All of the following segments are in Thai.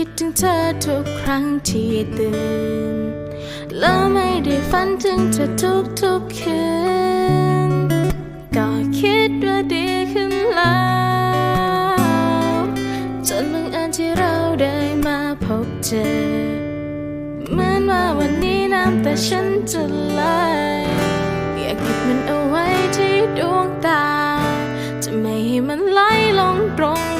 คิดถึงเธอทุกครั้งที่ตื่น แล้วไม่ได้ฝันถึงเธอทุกทุกคืน ก็คิดว่าดีขึ้นแล้วจนบังเอิญที่เราได้มาพบเจอ เหมือนว่าวันนี้น้ำแต่ฉันจะไหลอยากเก็บมันเอาไว้ที่ดวงตา จะไม่ให้มันไหลลงตรง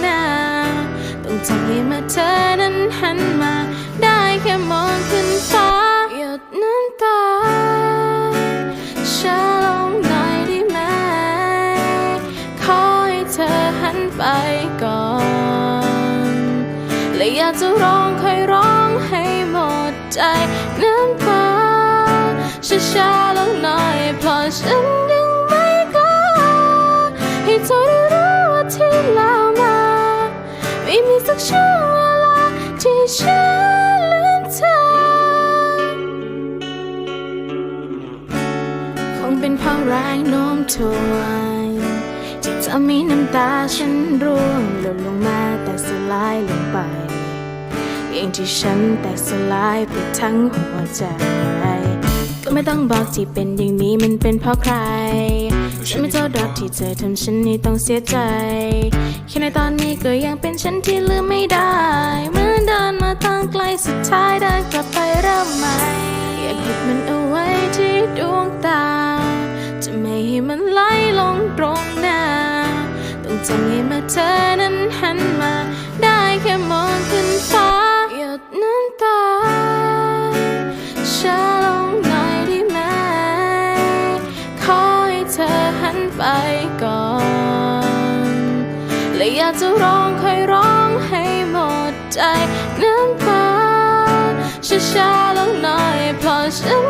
หน้าต้อเธอนั้นหันมา ได้แค่มองขึ้นฟ้าหยดน้ำตาช้าลงหน่อยได้ไหม ขอให้เธอหันไปก่อนและอยากจะร้องค่อยร้องให้หมดใจน้ำตาช้าๆลงหน่อยเพราะฉันยังไม่กล้าให้เธอได้รู้ว่าที่แล้วมาไม่มีสัก ช่วงเวลาที่ฉันลืมเธอ คงเป็นเพราะแรงโน้มถ่วงที่ทำให้น้ำตาฉันร่วงหล่นลงมาแต่สลายลงไปอย่างที่ฉันแตกสลายไปทั้งหัวใจ ก็ไม่ต้องบอกที่เป็นอย่างนี้มันเป็นเพราะใคร ฉันไม่โทษดอกที่เธอทำฉันนี่ต้องเสียใจ แค่ในตอนนี้ก็ยังเป็นฉันที่ลืมไม่ได้เมื่อเดินมาทางไกลสุดท้ายเดินกลับไปเริ่มใหม่อยากเก็บมันเอาไว้ที่ดวงตา จะไม่ให้มันไหลลงตรงหน้า ต้องจำให้มาเธอนั้นหันมาได้แค่มอง ไปก่อน และอยากจะร้องค่อยร้องให้หมดใจน้ำตาช้าๆลงหน่อยเพราะฉัน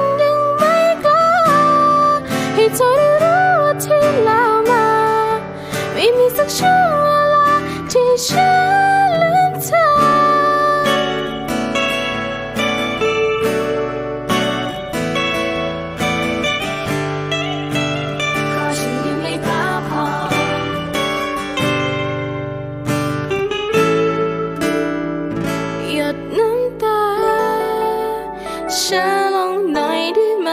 ช้าลงหน่อยได้ไหม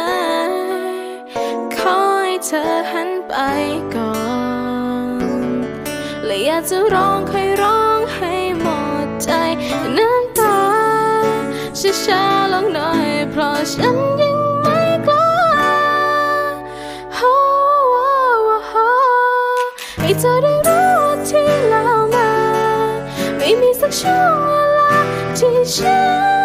ขอให้เธอหันไปก่อนและอยากจะร้องค่อยร้องให้หมดใจ น้ำตาช้าๆลงหน่อย เพราะฉันยังไม่กล้าโอ้ให้เธอได้รู้ว่าที่แล้วมา ไม่มีสักช่วงเวลาที่ฉัน